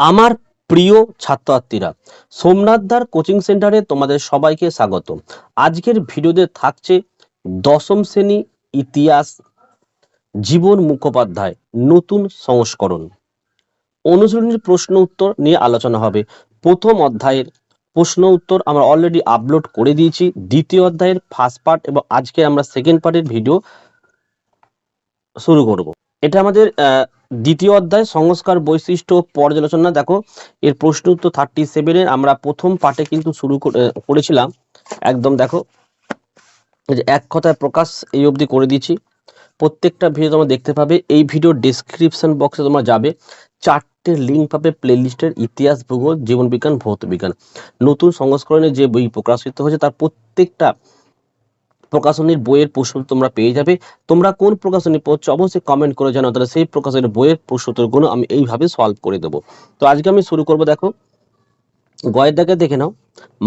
আমার প্রিয় ছাত্রছাত্রীরা সোমনাথদার কোচিং সেন্টারে তোমাদের সবাইকে স্বাগত। আজকের ভিডিওতে থাকছে দশম শ্রেণি ইতিহাস, জীবন মুখোপাধ্যায়, নতুন সংস্করণ। অনুশীলনীর প্রশ্ন উত্তর নিয়ে আলোচনা হবে। প্রথম অধ্যায়ের প্রশ্ন উত্তর আমরা অলরেডি আপলোড করে দিয়েছি। দ্বিতীয় অধ্যায়ের ফার্স্ট পার্ট এবং আজকে আমরা সেকেন্ড পার্টের ভিডিও শুরু করব। এটা আমাদের দ্বিতীয় অধ্যায়, সংস্কার বৈশিষ্ট্য পর্যালোচনা। দেখো, এর প্রশ্ন উত্তর থার্টি সেভেনের আমরা প্রথম পার্টে কিন্তু শুরু করেছিলাম। একদম দেখো যে এক কথায় প্রকাশ এই অবধি করে দিয়েছি প্রত্যেকটা ভিডিও তোমরা দেখতে পাবে। এই ভিডিও ডেসক্রিপশন বক্সে তোমরা যাবে। চারটে লিঙ্ক পাবে প্লে লিস্টের ইতিহাস, ভূগোল জীবন বিজ্ঞান ভৌত বিজ্ঞান। নতুন সংস্করণে যে বই প্রকাশিত হয়েছে, তার প্রত্যেকটা প্রকাশনীর বইয়ের প্রশ্ন তোমরা পেয়ে যাবে। তোমরা কোন প্রকাশনী পড়ছো অবশ্যই কমেন্ট করে জানাও তাহলে সেই প্রকাশনীর বইয়ের প্রশ্নোত্তরগুলো আমি এইভাবে সলভ করে দেবো। তো আজকে আমি শুরু করব দেখো। গয়েরটাকে দেখে নাও।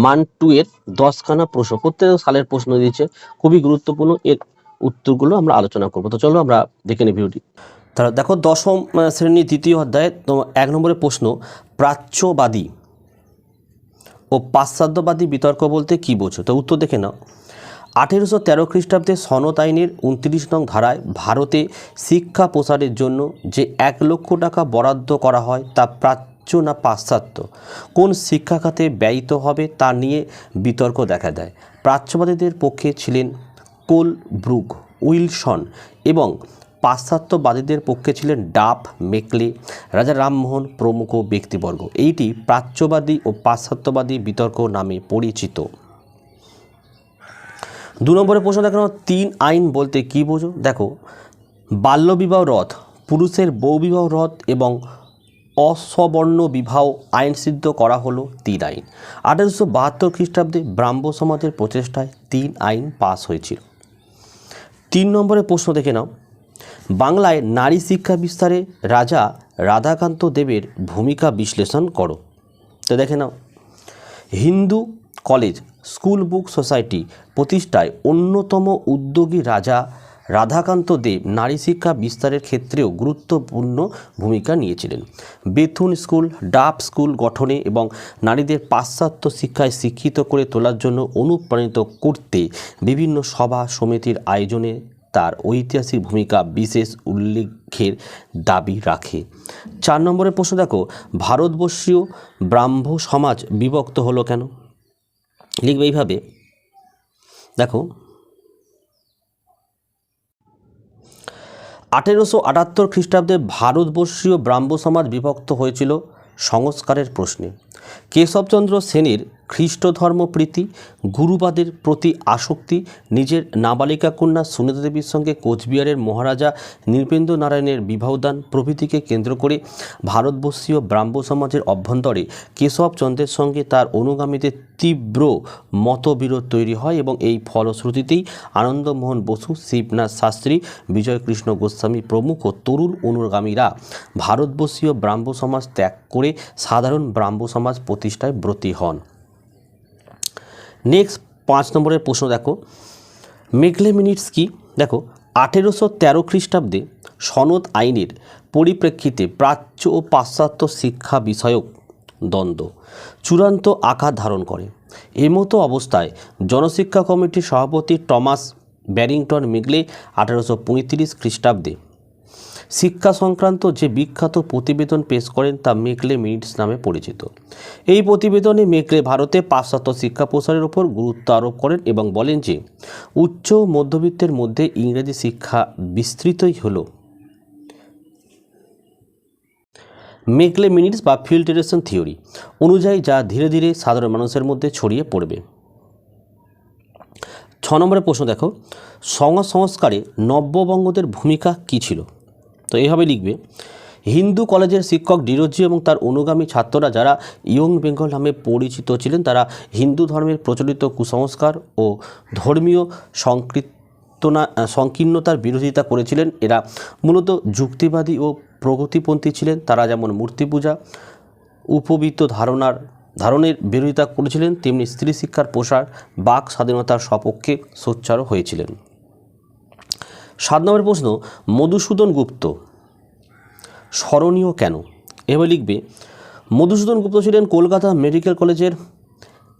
মান টু এর দশখানা প্রশ্ন প্রত্যেক সালের প্রশ্ন দিয়েছে। খুবই গুরুত্বপূর্ণ এর উত্তরগুলো আমরা আলোচনা করব। তো চলো আমরা দেখে নিই ভিডিওটি। তাহলে দেখো দশম আহ, শ্রেণির দ্বিতীয় অধ্যায়ে তোমার এক নম্বরের প্রশ্ন প্রাচ্যবাদী ও পাশ্চাত্যবাদী বিতর্ক বলতে কি বোঝো? তো উত্তর দেখে নাও। আঠেরোশো তেরো খ্রিস্টাব্দে সনত আইনের উনত্রিশ নং ধারায় ভারতে শিক্ষা প্রসারের জন্য যে এক লক্ষ টাকা বরাদ্দ করা হয় তা প্রাচ্য না পাশ্চাত্য? কোন শিক্ষা খাতে ব্যয়িত হবে তা নিয়ে বিতর্ক দেখা দেয়। প্রাচ্যবাদীদের পক্ষে ছিলেন কোল ব্রুক উইলসন এবং পাশ্চাত্যবাদীদের পক্ষে ছিলেন ডাফ মেকলে, রাজা রামমোহন প্রমুখ ব্যক্তিবর্গ। এইটি প্রাচ্যবাদী ও পাশ্চাত্যবাদী বিতর্ক নামে পরিচিত। দু নম্বরের প্রশ্ন দেখো তিন আইন বলতে কি বোঝো? দেখো, বাল্যবিবাহ রথ, পুরুষের বৌবিবাহ রথ এবং অসবর্ণ বিবাহ আইন সিদ্ধ করা হলো তিন আইন। আঠারোশো বাহাত্তর খ্রিস্টাব্দে ব্রাহ্ম সমাজের প্রচেষ্টায় তিন আইন পাস হয়েছিল। তিন নম্বরের প্রশ্ন দেখে নাও। বাংলায় নারী শিক্ষা বিস্তারে রাজা রাধাকান্ত দেবের ভূমিকা বিশ্লেষণ করো। তো দেখে নাও। Hindu college school book society প্রতিষ্ঠায় অন্যতম উদ্যোগী রাজা রাধাকান্ত দেব নারী শিক্ষা বিস্তারের ক্ষেত্রেও গুরুত্বপূর্ণ ভূমিকা নিয়েছিলেন। বেথুন স্কুল, ডাব স্কুল গঠনে এবং নারীদের পাশ্চাত্য শিক্ষায় শিক্ষিত করে তোলার জন্য অনুপ্রাণিত করতে বিভিন্ন সভা সমিতির আয়োজনে তার ঐতিহাসিক ভূমিকা বিশেষ উল্লেখের দাবি রাখে। চার নম্বরের প্রশ্ন দেখো, ভারতবর্ষীয় ব্রাহ্ম সমাজ বিভক্ত হলো কেন? লিখবে এইভাবে। দেখো। আঠেরোশো আটাত্তর খ্রিস্টাব্দে ভারতবর্ষীয় ব্রাহ্ম সমাজ বিভক্ত হয়েছিল সংস্কারের প্রশ্নে। কেশবচন্দ্র সেনের খ্রিস্ট ধর্ম প্রীতি গুরুবাদের প্রতি আসক্তি, নিজের নাবালিকা কন্যা সুনীতা দেবীর সঙ্গে কোচবিহারের মহারাজা নৃপেন্দ্র নারায়ণের বিবাহদান প্রভৃতিকে কেন্দ্র করে ভারতবর্ষীয় ব্রাহ্ম সমাজের অভ্যন্তরে কেশবচন্দ্রের সঙ্গে তার অনুগামীদের তীব্র মতবিরোধ তৈরি হয় এবং এই ফলশ্রুতিতেই আনন্দমোহন বসু, শিবনাথ শাস্ত্রী, বিজয়কৃষ্ণ গোস্বামী প্রমুখ তরুণ অনুগামীরা ভারতবর্ষীয় ব্রাহ্ম সমাজ ত্যাগ করে সাধারণ ব্রাহ্ম সমাজ প্রতিষ্ঠায় ব্রতী হন। নেক্সট পাঁচ নম্বরের প্রশ্ন দেখো। মেঘলে মিনিটস কি? দেখো, আঠেরোশো তেরো খ্রিস্টাব্দে সনদ আইনের পরিপ্রেক্ষিতে প্রাচ্য ও পাশ্চাত্য শিক্ষা বিষয়ক দ্বন্দ্ব চূড়ান্ত আকার ধারণ করে। এমতো অবস্থায় জনশিক্ষা কমিটির সভাপতি টমাস ব্যারিংটন মিগলে আঠারোশো পঁয়ত্রিশ খ্রিস্টাব্দে শিক্ষা সংক্রান্ত যে বিখ্যাত প্রতিবেদন পেশ করেন তা মেকলে মিনিটস নামে পরিচিত। এই প্রতিবেদনে মেকলে ভারতে পাশ্চাত্য শিক্ষা প্রসারের উপর গুরুত্ব আরোপ করেন এবং বলেন যে, উচ্চ মধ্যবিত্তের মধ্যে ইংরেজি শিক্ষা বিস্তৃতই হলো। মেকলে মিনিটস বা ফিল্টারেশন থিওরি অনুযায়ী যা ধীরে ধীরে সাধারণ মানুষের মধ্যে ছড়িয়ে পড়বে। ছ নম্বরের প্রশ্ন দেখো, সংস্কারে নব্যবঙ্গদের ভূমিকা কী ছিল? তো এইভাবে লিখবে। হিন্দু কলেজের শিক্ষক ডিরোজি এবং তার অনুগামী ছাত্ররা যারা ইয়ং বেঙ্গল নামে পরিচিত ছিলেন, তারা হিন্দু ধর্মের প্রচলিত কুসংস্কার ও ধর্মীয় সংকীর্তনা সংকীর্ণতার বিরোধিতা করেছিলেন। এরা মূলত যুক্তিবাদী ও প্রগতিপন্থী ছিলেন। তারা যেমন মূর্তি পূজা, উপবিত্ত ধারণার, ধারণের বিরোধিতা করেছিলেন, তেমনি স্ত্রী শিক্ষার প্রসার, বাক স্বাধীনতার সপক্ষে সোচ্চারও হয়েছিলেন। সাত নম্বরের প্রশ্ন, মধুসূদন গুপ্ত। স্মরণীয় কেন? এভাবে লিখবে, মধুসূদন গুপ্ত ছিলেন কলকাতা মেডিকেল কলেজের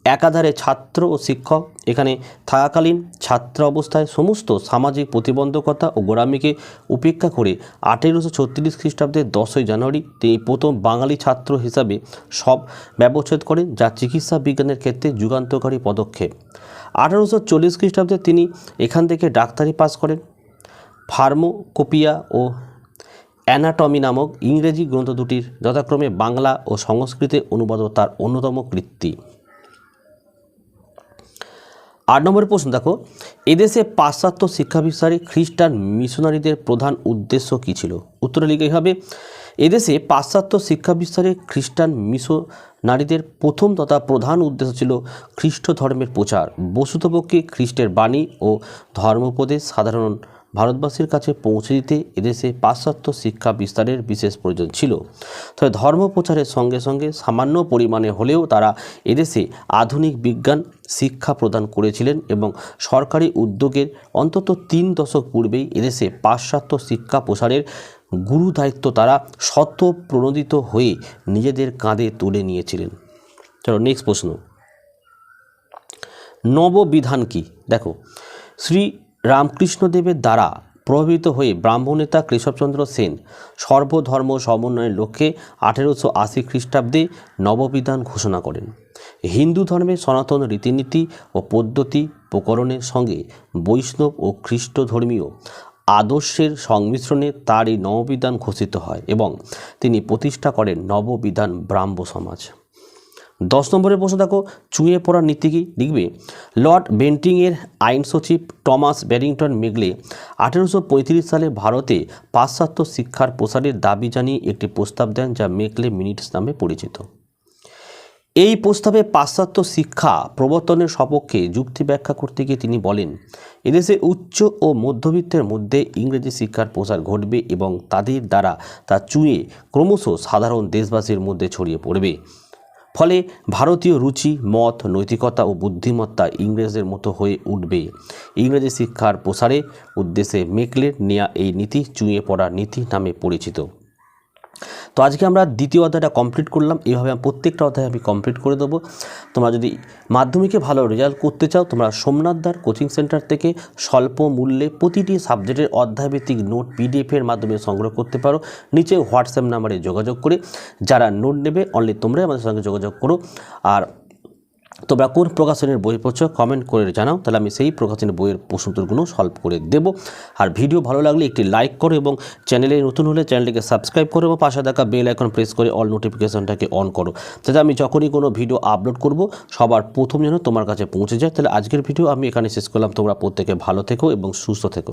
একাধারে ছাত্র ও শিক্ষক। এখানে থাকাকালীন ছাত্র অবস্থায় সমস্ত সামাজিক প্রতিবন্ধকতা ও গোড়ামিকে উপেক্ষা করে আঠেরোশো ছত্রিশ খ্রিস্টাব্দের দশই জানুয়ারি তিনি প্রথম বাঙালি ছাত্র হিসাবে সব ব্যবচ্ছেদ করেন, যা চিকিৎসা বিজ্ঞানের ক্ষেত্রে যুগান্তকারী পদক্ষেপ। আঠারোশো চল্লিশ খ্রিস্টাব্দে তিনি এখান থেকে ডাক্তারি পাস করেন। ফার্মোকোপিয়া ও অ্যানাটমি নামক ইংরেজি গ্রন্থ দুটির যথাক্রমে বাংলা ও সংস্কৃতে অনুবাদ তার অন্যতম কৃত্তি আট নম্বরের প্রশ্ন, দেখো, এদেশে পাশ্চাত্য শিক্ষা বিস্তারে খ্রিস্টান মিশনারিদের প্রধান উদ্দেশ্য কী ছিল? উত্তরে লিখে হবে, এদেশে পাশ্চাত্য শিক্ষা বিস্তারে খ্রিস্টান মিশনারিদের প্রথম তথা প্রধান উদ্দেশ্য ছিল খ্রিস্ট ধর্মের প্রচার। বস্তুতপক্ষে খ্রিস্টের বাণী ও ধর্মোপদেশ সাধারণ ভারতবাসীর কাছে পৌঁছে দিতে এদেশে পাশ্চাত্য শিক্ষা বিস্তারের বিশেষ প্রয়োজন ছিল। তবে ধর্ম প্রচারের সঙ্গে সঙ্গে সামান্য পরিমাণে হলেও তারা এদেশে আধুনিক বিজ্ঞান, শিক্ষা প্রদান করেছিলেন এবং সরকারি উদ্যোগের অন্তত তিন দশক পূর্বেই এদেশে পাশ্চাত্য শিক্ষা প্রসারের গুরু দায়িত্ব তারা শত প্রণোদিত হয়ে নিজেদের কাঁধে তুলে নিয়েছিলেন। চলো নেক্সট প্রশ্ন। নববিধান কি? দেখো, শ্রী রামকৃষ্ণদেবের দ্বারা প্রভাবিত হয়ে ব্রাহ্মণেতা কেশবচন্দ্র সেন সর্বধর্ম সমন্বয়ের লক্ষ্যে আঠেরোশো আশি খ্রিস্টাব্দে নববিধান ঘোষণা করেন। হিন্দু ধর্মের সনাতন রীতিনীতি ও পদ্ধতি প্রকরণের সঙ্গে বৈষ্ণব ও খ্রিস্ট ধর্মীয় আদর্শের সংমিশ্রণে তার এই নববিধান ঘোষিত হয় এবং তিনি প্রতিষ্ঠা করেন নববিধান ব্রাহ্ম সমাজ দশ নম্বরের প্রশ্ন দেখো, চুঁয়ে পড়ার নীতি কি? লিখবে, লর্ড বেন্টিংয়ের আইন সচিব টমাস ব্যারিংটন মেগলে, আঠেরোশো সালে ভারতে পাশ্চাত্য শিক্ষার প্রসারের দাবি জানিয়ে একটি প্রস্তাব দেন যা মেকলে মিনিটস নামে পরিচিত। এই প্রস্তাবে পাশ্চাত্য শিক্ষা প্রবর্তনের সপক্ষে যুক্তি ব্যাখ্যা করতে গিয়ে তিনি বলেন, এদেশে উচ্চ ও মধ্যবিত্তের মধ্যে ইংরেজি শিক্ষার প্রসার ঘটবে এবং তাদের দ্বারা তা চুঁয়ে ক্রমশ সাধারণ দেশবাসীর মধ্যে ছড়িয়ে পড়বে। ফলে ভারতীয় রুচি, মত, নৈতিকতা ও বুদ্ধিমত্তা ইংরেজদের মতো হয়ে উঠবে। ইংরেজি শিক্ষার প্রসারে উদ্দেশ্যে মেকলের নেয়া এই নীতি চুঁয়ে পড়ার নীতি নামে পরিচিত। তো আজকে আমরা দ্বিতীয় অধ্যায়টা কমপ্লিট করলাম। এইভাবে প্রত্যেকটা অধ্যায় আমি কমপ্লিট করে দেবো। তোমরা যদি মাধ্যমিকে ভালো রেজাল্ট করতে চাও, তোমরা সোমনাথদার কোচিং সেন্টার থেকে স্বল্প মূল্যে প্রতিটি সাবজেক্টের অধ্যায়ভিত্তিক নোট পিডিএফের মাধ্যমে সংগ্রহ করতে পারো। নিচে হোয়াটসঅ্যাপ নাম্বারে যোগাযোগ করে যারা নোট নেবে অনলি তোমরাই আমাদের সঙ্গে যোগাযোগ করো। আর তোমরা কোন প্রকাশনের বই পড়ছো কমেন্ট করে জানাও, তাহলে আমি সেই প্রকাশনের বইয়ের প্রশ্নোত্তরগুলো সলভ করে দেব। আর ভিডিও ভালো লাগলে একটি লাইক করো এবং চ্যানেলে নতুন হলে চ্যানেলটিকে সাবস্ক্রাইব করো এবং পাশে থাকা বেল আইকন প্রেস করে অল নোটিফিকেশনটাকে অন করো। যাতে আমি যখনই কোনো ভিডিও আপলোড করব, সবার প্রথম যেন তোমার কাছে পৌঁছে যায়। তাহলে আজকের ভিডিও আমি এখানে শেষ করলাম। তোমরা প্রত্যেকে ভালো থেকো এবং সুস্থ থেকো।